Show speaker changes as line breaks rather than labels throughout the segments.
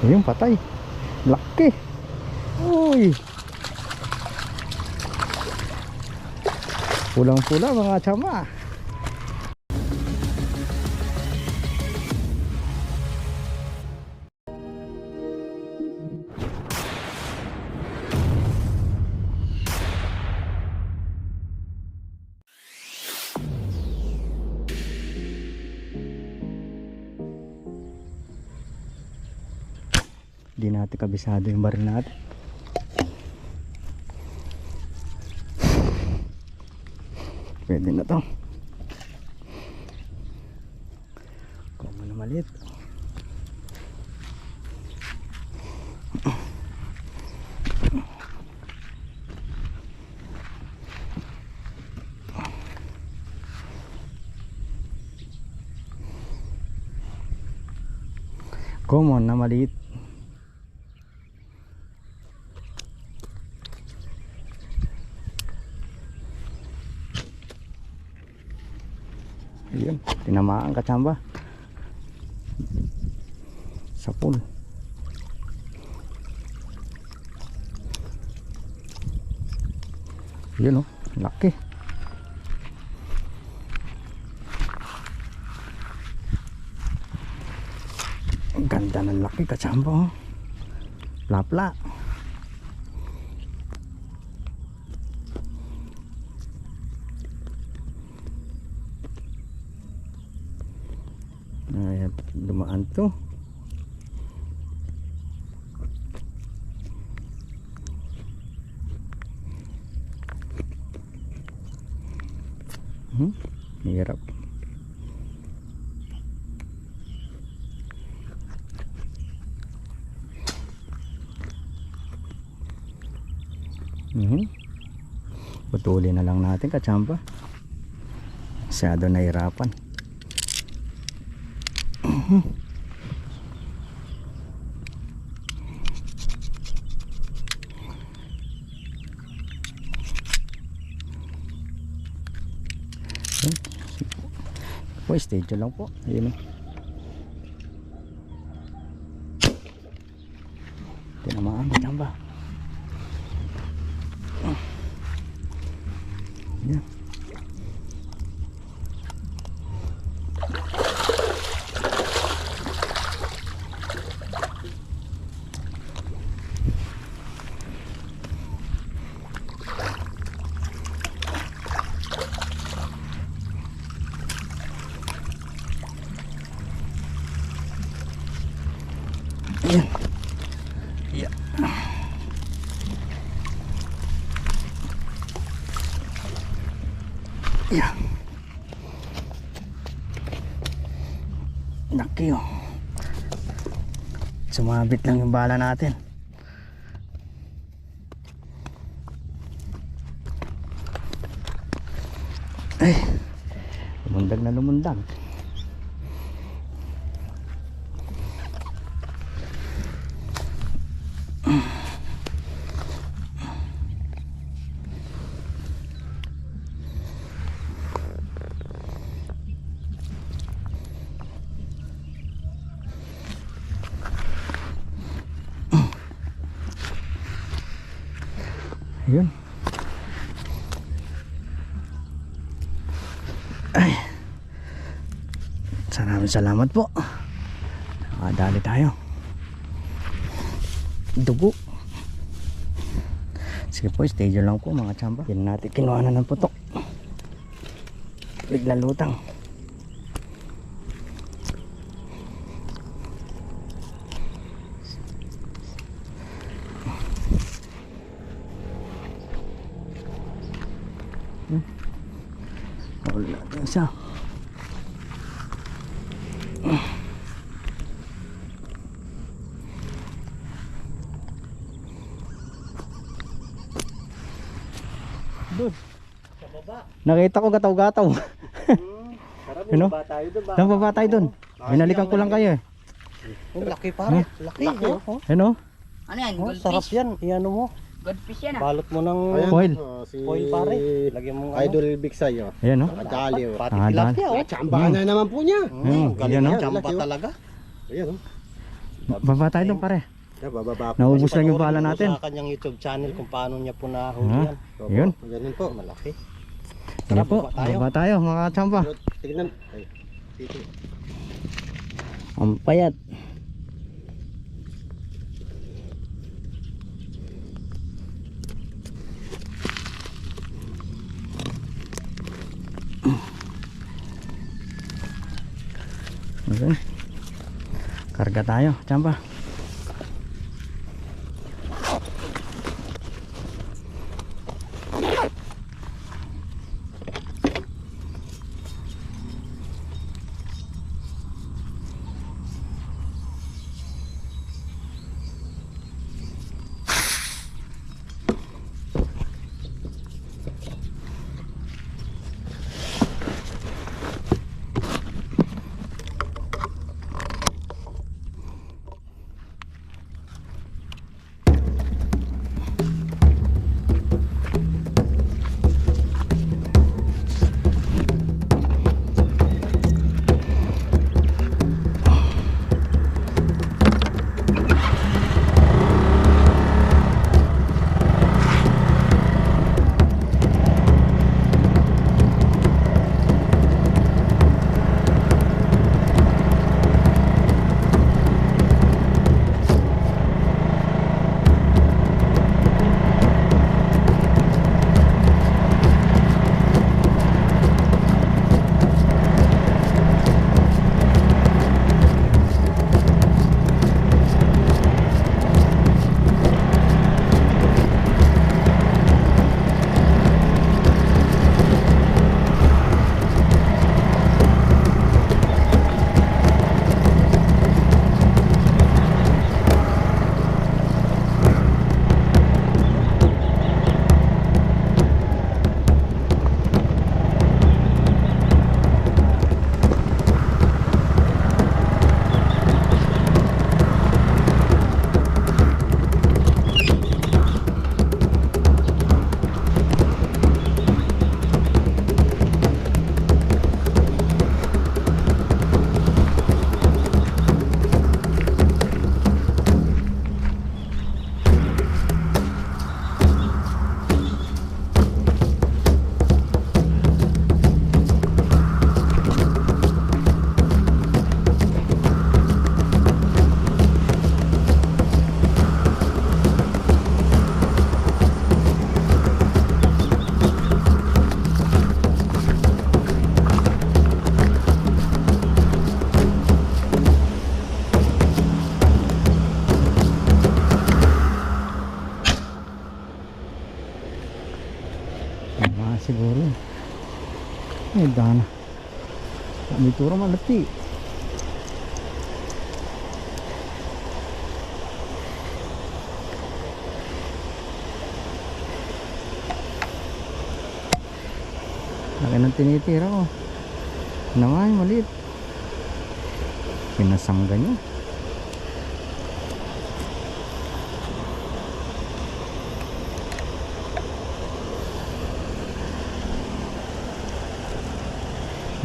Ayun, patay. Laki. Uy. Pulang-pula mga tsama. Natin kabisado yung baril natin. Pwede na to. Kung na maliit. Common na maliit. Ayun, tinamaan ka tsamba. Sa pool. Yun oh, laki. Ang ganda ng laki katsamba oh. Plapla. Ayan, dumaan to. Hmm, hirap. Mhm. Putulin na lang natin katsamba. Masyado nahirapan. Yan. Po, stage lang po. Ayun o. Tinamaan ko dyan ba? Yan. Yan. Yan. Yan. Laki oh. Sumabit lang yung bala natin. Ay. Lumundag na lumundag. Ayun. Ay. Maraming salamat po. Nakadali tayo. Dugo. Sige po, stage lang po mga tsamba. Yan natin kinuha na ng putok. Bigla lutang. Wala na siya. Doon.
Sa baba.
Nakita ko gataw-gataw.
Hmm. Tara,
Ano?
baba tayo doon.
Nang baba tayo doon. Binalikan ko lang kayo eh.
Oh, laki pare. Laki. Oh,
Ano?
Ano yan?
Oh, sarap yan. Iano mo.
Goldfish yan ah.
Balot mo ng
Foil.
oh, si
foil pare. Lagyan mo ng ano.
Idol Big Say, oh.
Ayan oh.
Madali, oh.
Pati
Ah,
tilapia oh.
Tsamba na naman po niya.
Hmm,
galing
yan,
Laki, oh.
talaga.
Ayan, oh.
Baba tayo doon pare.
Yeah, bababa po.
Naubos lang yung
panoorin
bala
mo po
natin.
Sa kanyang YouTube channel kung paano niya po nahuli
Ah,
yan. Opo,
yun.
Ganun po, malaki.
Tara po,
baba tayo.
baba tayo mga tsamba.
Pero tignan. Ay, dito.
Ang payat. Okay. Karga tayo, tsamba. Turo malati. Laki ng tinitira ko. Naman, maliit. Pinasangga niya.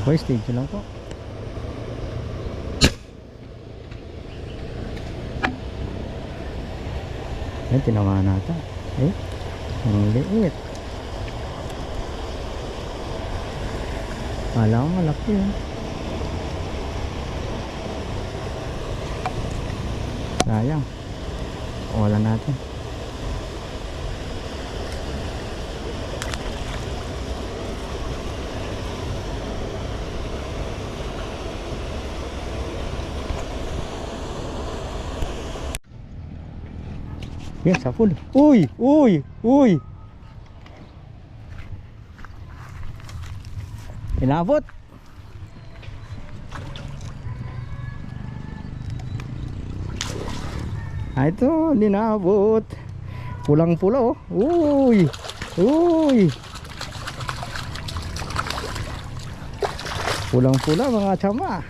Okay, stage lang po. Ayan, tinawa natin. Eh, ang liit. Kala ko malaki eh. Sayang. Wala natin. Yan, sa full. Uy! Uy! Uy! Inabot! Ah, ito, linabot. Pulang-pula oh. Uy! Uy! Pulang-pula mga tsama.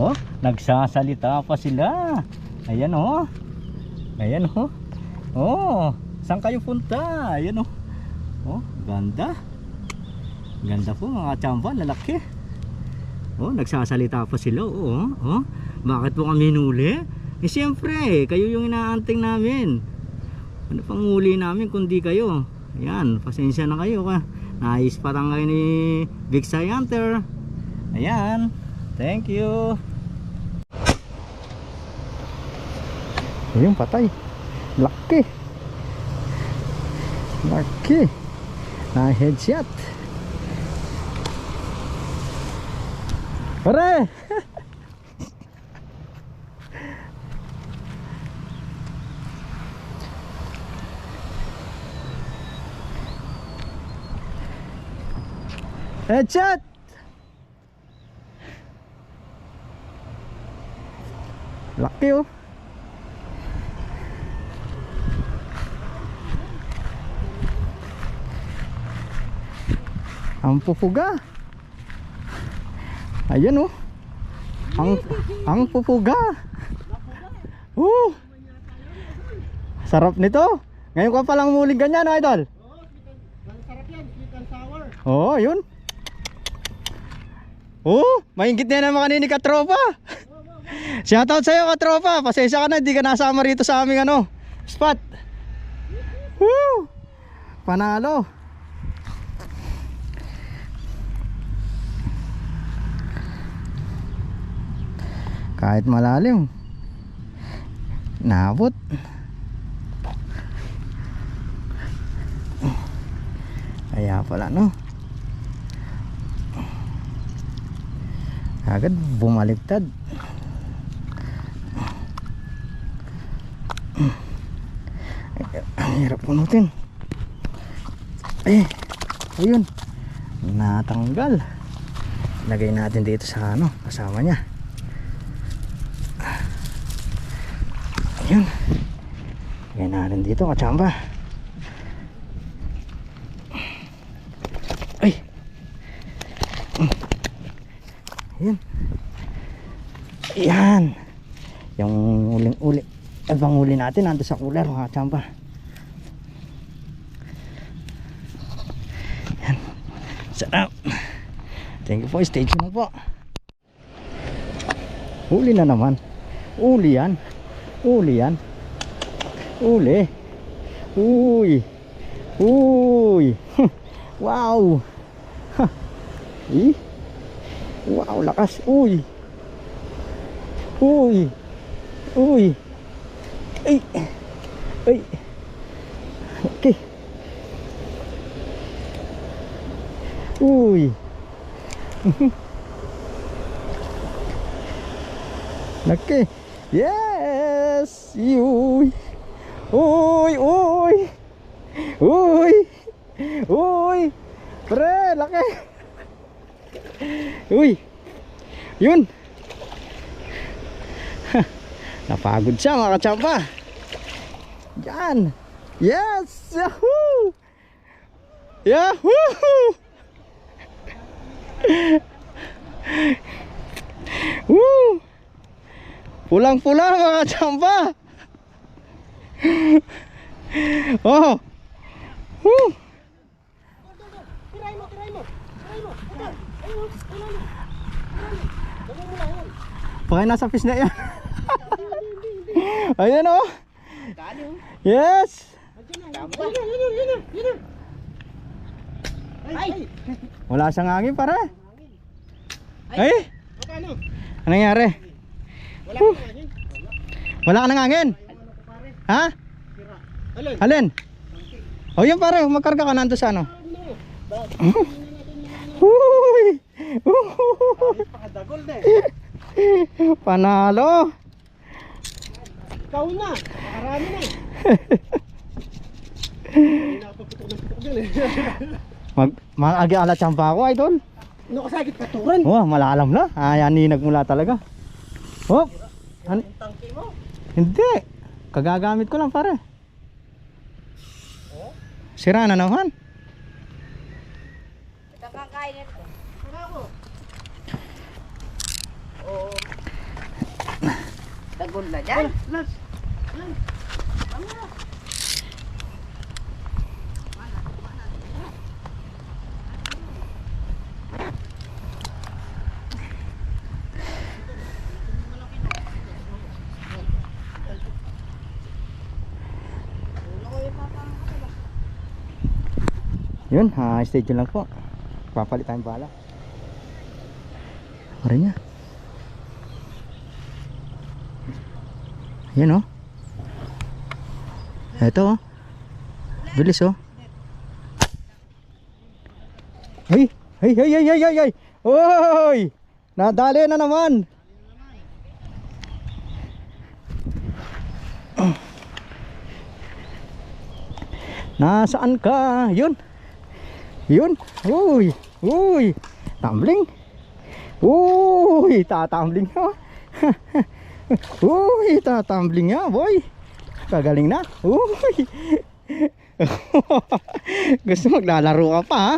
Oh, nagsasalita pa sila. Ayan oh. Ayan oh. Oh, saan kayo punta? Ayan oh. Oh, ganda. Ganda po mga tsamba, lalaki. Oh, nagsasalita pa sila oh. oh. Bakit po kami hinuli? Eh siyempre, kayo yung inaanting namin. Ano pang huli namin kundi kayo? Ayan, pasensya na kayo ka. Nais parang kayo ni Big Sky Hunter. Ayan, thank you. Ayun, patay. Laki. Laki. Na headshot. Pare! Headshot! Laki oh. Ang pupuga. Ayan oh. Ang ang pupuga. Oh. Sarap nito. Ngayon ka palang muling ganyan, oh, idol. Oo, oh, yun. Oh, maingit na naman kanini katropa. Shoutout sa'yo katropa. Pasensya ka na, hindi ka nasama rito sa aming ano, spot. Woo! Panalo. Kahit malalim. Nabot. Kaya pala no. Agad bumaliktad. Ang hirap punutin. Eh, ayun. Natanggal. Lagay natin dito sa ano, kasama niya. Ayun. Lagay natin dito, kachamba. Ay. Ayan. Ayan. Yung uling-uli. Eh, uli natin nandun sa cooler mga champa. Ayan. Sarap. Thank you po. Stay tuned po. Uli na naman. Uli yan. Uli yan. Uli. Uy. Uy. wow. Eh? Wow, lakas. Uy. Uy. Uy. Ay. Ay. Okay. Uy. Laki. Yes. Uy. Uy, uy. Uy. Uy. Pre, laki. Uy. Yun. Napagod siya mga kachamba. Yan. Yes. Yahoo. Yahoo. Woo. Pulang-pula mga kachamba. oh. Woo.
Tiray mo, tiray mo. Tiray mo.
Baka nasa fish na yan. Ayan oh. Yes. Wala siyang hangin pare. Ay. Anong nangyari?
Wala ka yun.
Wala ka nang hangin? Ha?
Alin?
Alin? O yun pare, magkarga ka nando sa ano? Uy! Uy!
Pakadagol na eh.
Panalo!
Ikaw na. Nakarami na.
Mag mag-agi ala champa ako idol.
Ano ka sakit katuran?
Oh, malalam na. Ayan ni nagmula talaga. Oh. An hindi. Kagagamit ko lang pare. Sira na naman.
Kakakain ito.
Ano
Tagol na dyan.
Last.
Yun, ha, stay lang po. Papalit tayong bala. Pare niya. Yan oh. Ito oh. Bilis oh. Ay, ay, ay, ay, ay, ay, ay. Oy! Nadali na naman. Nasaan ka? Yun. Yun. Uy. Uy. Tumbling. Uy, tatambling ha. Uy, tatambling nga, boy. Kagaling na. Uy. Gusto maglalaro ka pa ha?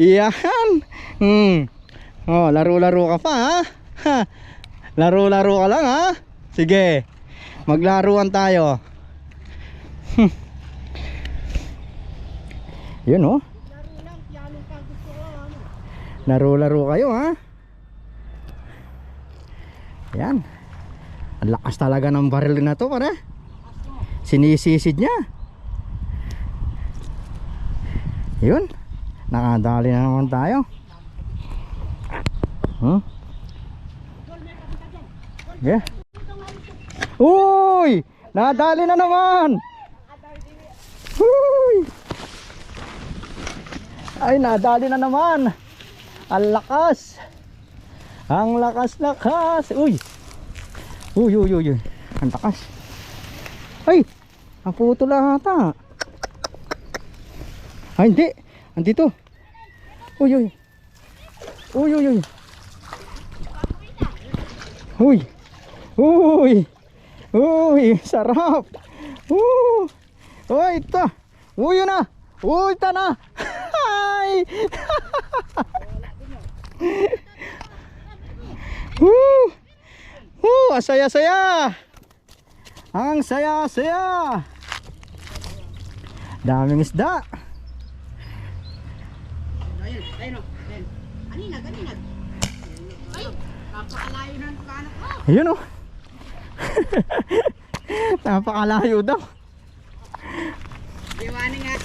Yan. Hmm. Oh, laro-laro ka pa ha? Laro-laro ka lang ha? Sige. Maglaruan tayo. Yun oh. Laro-laro kayo ha. Yan. Ang lakas talaga ng baril na to pare. Sinisisid niya. Yun. Nakadali na naman tayo. Hmm? Yeah. Uy! Nadali na naman! Uy! Ay, nadali na naman! Ang lakas! Ang lakas-lakas! Uy! Uy, uy, uy, uy! Ang lakas! Ay! Ang puto lang ata! Ay, hindi! Andito! Uy, uy! Uy, uy, uy! Uy! Uy! Uy! Sarap! Uh! Uy, ito! Uy, yun na! Uy, ito na! Ay! Uh! Uh! Ang saya-saya! Ang saya-saya! Daming isda!
Ayun, ayun o. Ayun. Kanina, kanina. Ay, napakalayo ng kanak ko.
Ayun oh. Napakalayo daw.
Diwani nga.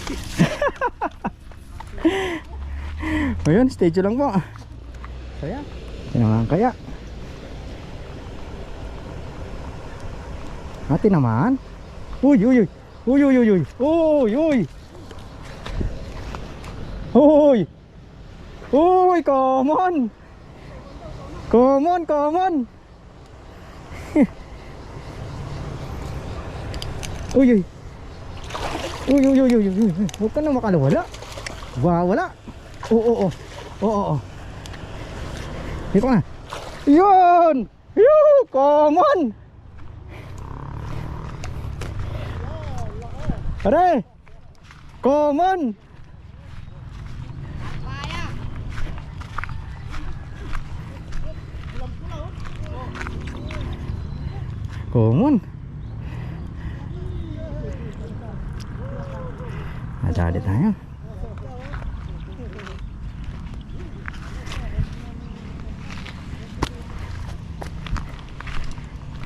Ayun, stage lang po. Kaya. Tinamaan kaya. Ate naman. Uy, uy, uy. Uy, uy, uy, uy. Uy, uy. Uy. Uy, come on. Come on, come on. uy, uy. Uy, uy, uy, uy, uy. Huwag ka na makalawala. Wala. Oo, oo, oo. Oo, oo. Dito ka na. Yun! Yun! Come on! Pare! Come on! Come on! Nadali tayo.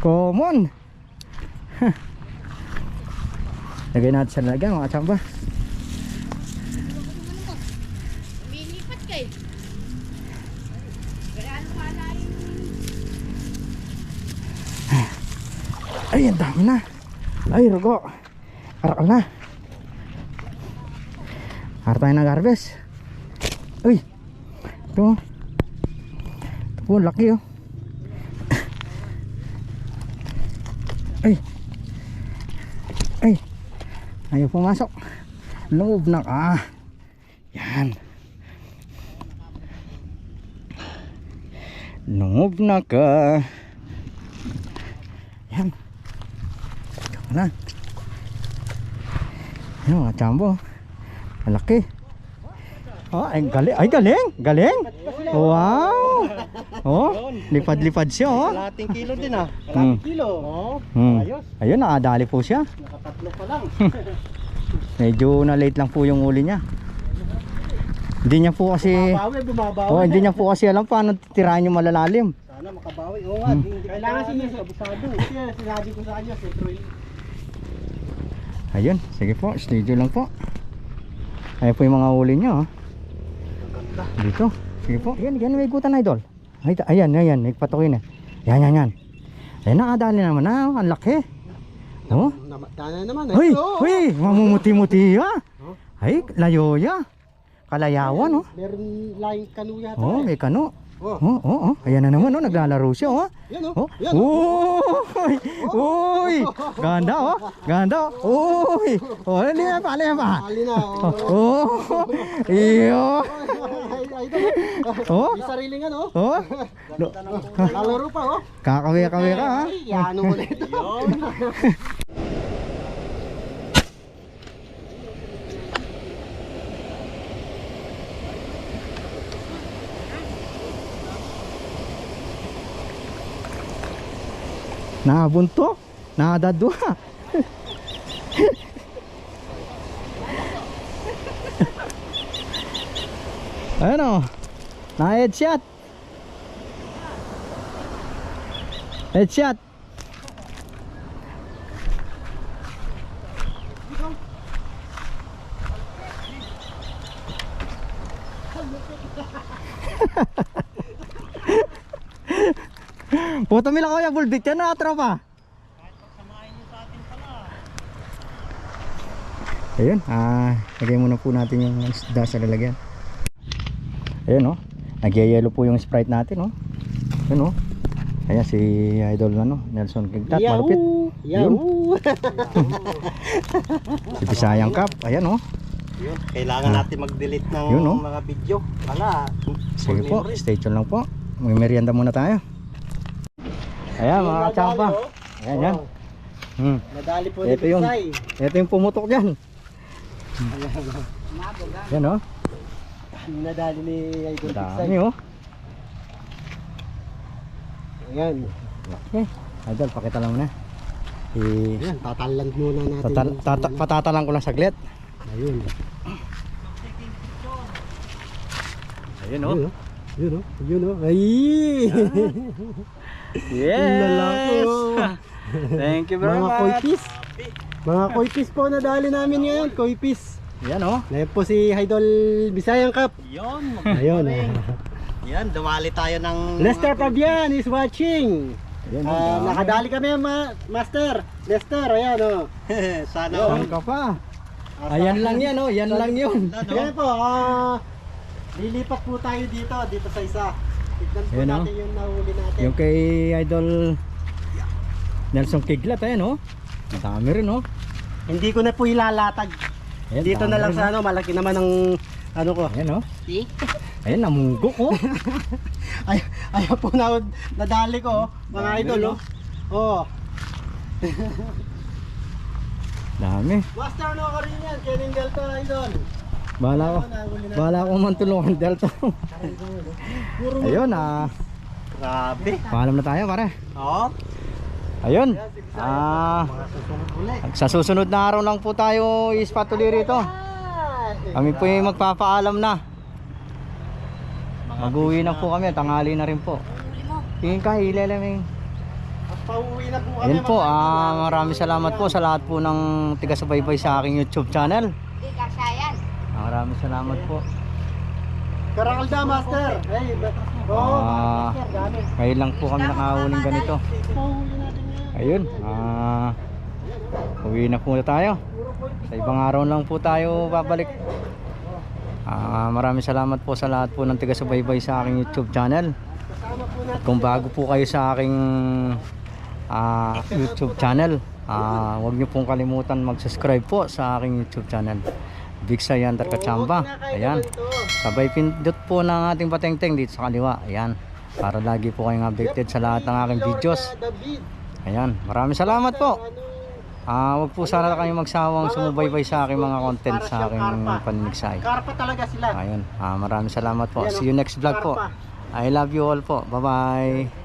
Common. Lagay natin sa lagyan mga tsamba.
Lumilipat kayo.
Ay, ang dami na. Ay, rugo. Aral na. Aral tayo nag-harvest. Uy. Ito. Ito laki oh. Ayaw pumasok. Loob na ka. Yan. Loob na ka. Yan. Ikaw na. Yan mga chambo. Malaki. Oh, ay galing. Ay galing. Galing. Wow. Oh, lipad-lipad siya oh.
Kalating kilo din ah.
Hmm.
Kalating kilo. Oh,
Hmm.
ayos.
Ayun, nakadali po siya.
Nakatatlo pa lang.
Medyo na late lang po yung uli niya. Hindi niya po kasi
Bumabawi, bumabawi.
Oh, hindi niya po kasi alam paano titirahin yung malalalim.
Sana makabawi. Oo nga,
Hmm.
hindi kailangan siya sa abusado. Kasi sinabi ko sa kanya, si Troy.
Ayun, sige po, studio lang po. Ayan po yung mga huli niya. Oh. Dito. Sige po. Ayan, ayan, may igutan idol. Ay, ayan, ayan, nagpatukin na. Yan, yan, yan. Ayan, nakadali naman na. oh, Ang laki. Oh.
Tana naman eh.
Hoy, hoy, mamumuti-muti ah.
Oh.
Ay, layo ya. Kalayawan, oh.
Meron laing kanu yata.
Oh,
eh.
may kano.
Oh.
Oh, oh, oh. Ayan na naman, oh. Naglalaro siya, oh.
Yan
Oh,
oh. Yan oh.
Uy! Uy! Ganda, oh. Ganda, oh. Uy! Oh, hindi pa, hindi pa.
Na.
Oh!
Oh.
Iyo! Oh!
May sariling ano.
Oh!
Kalaro pa oh.
Kakawi-kawi ka, ha?
Yan oh, ulit.
Nakabunto? Nakadadwa? Ayan o. Na-headshot. Headshot. Puto mila kuya, bulbit yan na tropa. Ayun, ah, lagay muna po natin yung isda sa lalagyan. Ayun oh, nagyayelo po yung sprite natin oh. Ayun oh. Ayan si Idol ano, Nelson Kigtat, malupit.
Yahoo!
Si Bisayang Cup, ayan oh.
Yun, kailangan natin mag-delete ng
Yun, no?
mga video. Wala.
Sige po, stay tuned lang po. May merienda muna tayo. Ayan mga kachamba. Ayan yan. Hmm.
Nadali po ni
Ito yung-
Bisay.
Ito yung pumutok dyan. Yan oh.
Nadali ni Idol Bisay.
Dami oh.
Ayan.
Okay. Idol, pakita lang muna. I
Ayan, tatalan muna natin.
Tatal, tata, patatalang ko lang saglit.
Ayun.
Ayun
Yun oh. Yun oh. Yun oh. Ay!
Yes!
Lalaki, oh.
Thank you very
Mga
much.
koipis. Mga koipis po nadali namin ngayon. Koipis.
Yan oh.
Ngayon po si Idol Bisayang Cup.
Yon,
Ayun.
yan, dumali tayo ng...
Lester Fabian is watching.
Yan
Ah,
oh.
nakadali kami ma Master. Lester, ayan oh.
Sana
Saan ka pa? Ayan lang yan oh. Yan lang yun.
Ano?
Yan po, ah, lilipat po tayo dito, dito sa isa. Po
Ayan, oh.
natin yung nahuli natin.
Yung kay Idol Nelson Kiglat ayan oh. Ang dami rin oh.
Hindi ko na po ilalatag.
Ayan,
dito na lang
rin,
sa ano, malaki naman ang ano ko.
oh. Ayan oh.
See?
Ayan namunggo oh.
Ay, ayaw po na nadali ko, oh, mga
Dami,
idol.
no?
Oh. oh.
Dami.
Master no ka rin yan, Kening Delta idol.
Bahala ko. Bahala ko man tulungan Delta.
Puro
Ayun ah.
Grabe.
Paalam na tayo pare.
Oo.
Ayun. Ah, sa susunod na araw lang po tayo ispatuloy rito. Kami po yung magpapaalam na. Mag-uwi na po kami, tanghali na rin po. Tingin ka, ilalaming.
Pauwi na po kami.
Ayun po, ah, maraming salamat po sa lahat po ng tiga-subaybay sa aking YouTube channel.
Hindi kasayan.
Maraming salamat po.
Karakalda, Master. Hey, oh,
Ah. Ngayon lang po kami nakahuling ganito. Ayun, ah, uwi na po tayo. Sa ibang araw lang po tayo babalik. Ah, maraming salamat po sa lahat po ng tiga-subaybay sa aking YouTube channel. At kung bago po kayo sa aking ah, YouTube channel, ah, huwag niyo pong kalimutan mag-subscribe po sa aking YouTube channel. Big Sayantar Kachamba. Ayan. Sabay pindot po ng ating patengteng dito sa kaliwa. Ayan. Para lagi po kayong updated sa lahat ng aking videos. Ayan. Maraming salamat po. Ah, wag po sana kayong magsawang sumubaybay sa aking mga content sa aking paninigsay.
Karpa talaga sila.
Ayun. Ah, maraming salamat po. See you next vlog po. I love you all po. Bye-bye.